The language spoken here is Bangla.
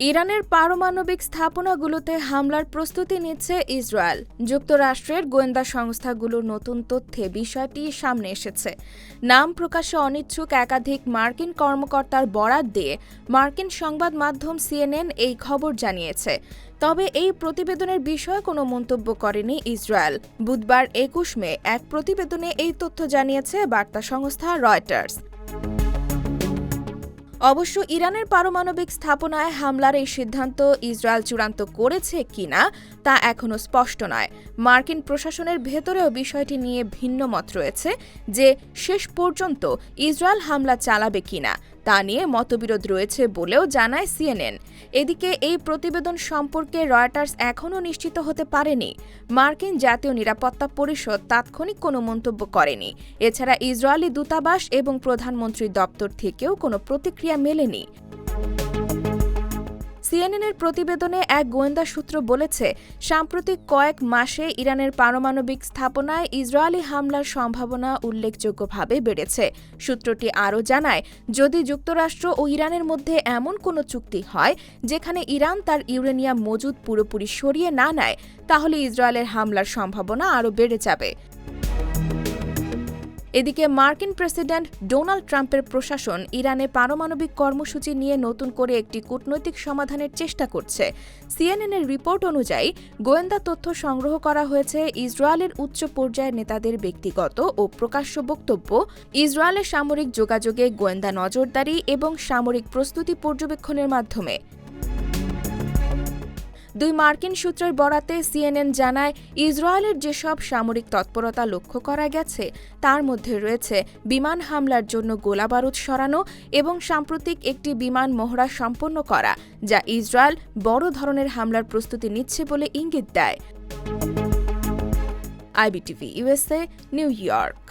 ইরানের পারমাণবিক স্থাপনাগুলোতে হামলার প্রস্তুতি নিচ্ছে ইসরায়েল। যুক্তরাষ্ট্রের গোয়েন্দা সংস্থাগুলোর নতুন তথ্যে বিষয়টি সামনে এসেছে। নাম প্রকাশে অনিচ্ছুক একাধিক মার্কিন কর্মকর্তার বরাত দিয়ে মার্কিন সংবাদ মাধ্যম সিএনএন এই খবর জানিয়েছে। তবে এই প্রতিবেদনের বিষয়ে কোনো মন্তব্য করেনি ইসরায়েল। বুধবার একুশ মে এক প্রতিবেদনে এই তথ্য জানিয়েছে বার্তা সংস্থা রয়টার্স। অবশ্য ইরানের পারমাণবিক স্থাপনায় হামলার এই সিদ্ধান্ত ইসরায়েল চূড়ান্ত করেছে কিনা তা এখনও স্পষ্ট নয়। মার্কিন প্রশাসনের ভেতরেও বিষয়টি নিয়ে ভিন্ন মত রয়েছে যে শেষ পর্যন্ত ইসরায়েল হামলা চালাবে কিনা। তা নিয়ে মতবিরোধ রয়েছে বলেও জানায় সিএনএন। এদিকে এই প্রতিবেদন সম্পর্কে রয়টার্স এখনও নিশ্চিত হতে পারেনি। মার্কিন জাতীয় নিরাপত্তা পরিষদ তাৎক্ষণিক কোনো মন্তব্য করেনি। এছাড়া ইসরায়েলি দূতাবাস এবং প্রধানমন্ত্রীর দপ্তর থেকেও কোনো প্রতিক্রিয়া মেলেনি। সিএনএনের প্রতিবেদনে এক গোয়েন্দা সূত্র বলেছে, সাম্প্রতিক কয়েক মাসে ইরানের পারমাণবিক স্থাপনায় ইসরায়েলি হামলার সম্ভাবনা উল্লেখযোগ্যভাবে বেড়েছে। সূত্রটি আরও জানায়, যদি যুক্তরাষ্ট্র ও ইরানের মধ্যে এমন কোনো চুক্তি হয়, যেখানে ইরান তার ইউরেনিয়াম মজুদ পুরোপুরি সরিয়ে না নেয়, তাহলে ইসরায়েলের হামলার সম্ভাবনা আরও বেড়ে যাবে। এদিকে মার্কিন প্রেসিডেন্ট ডোনাল্ড ট্রাম্পের প্রশাসন ইরানে পারমাণবিক কর্মসূচি নিয়ে নতুন করে একটি কূটনৈতিক সমাধানের চেষ্টা করছে। সিএনএনের রিপোর্ট অনুযায়ী, গোয়েন্দা তথ্য সংগ্রহ করা হয়েছে ইসরায়েলের উচ্চ পর্যায়ের নেতাদের ব্যক্তিগত ও প্রকাশ্য বক্তব্য, ইসরায়েলের সামরিক যোগাযোগে গোয়েন্দা নজরদারি এবং সামরিক প্রস্তুতি পর্যবেক্ষণের মাধ্যমে। দুই মার্কিন সূত্রের বরাতে সিএনএন জানায়, ইসরায়েলের যেসব সামরিক তৎপরতা লক্ষ্য করা গেছে, তার মধ্যে রয়েছে বিমান হামলার জন্য গোলাবারুদ সরানো এবং সাম্প্রতিক একটি বিমান মহড়া সম্পন্ন করা, যা ইসরায়েল বড় ধরনের হামলার প্রস্তুতি নিচ্ছে বলে ইঙ্গিত দেয়। IBTV USA New York.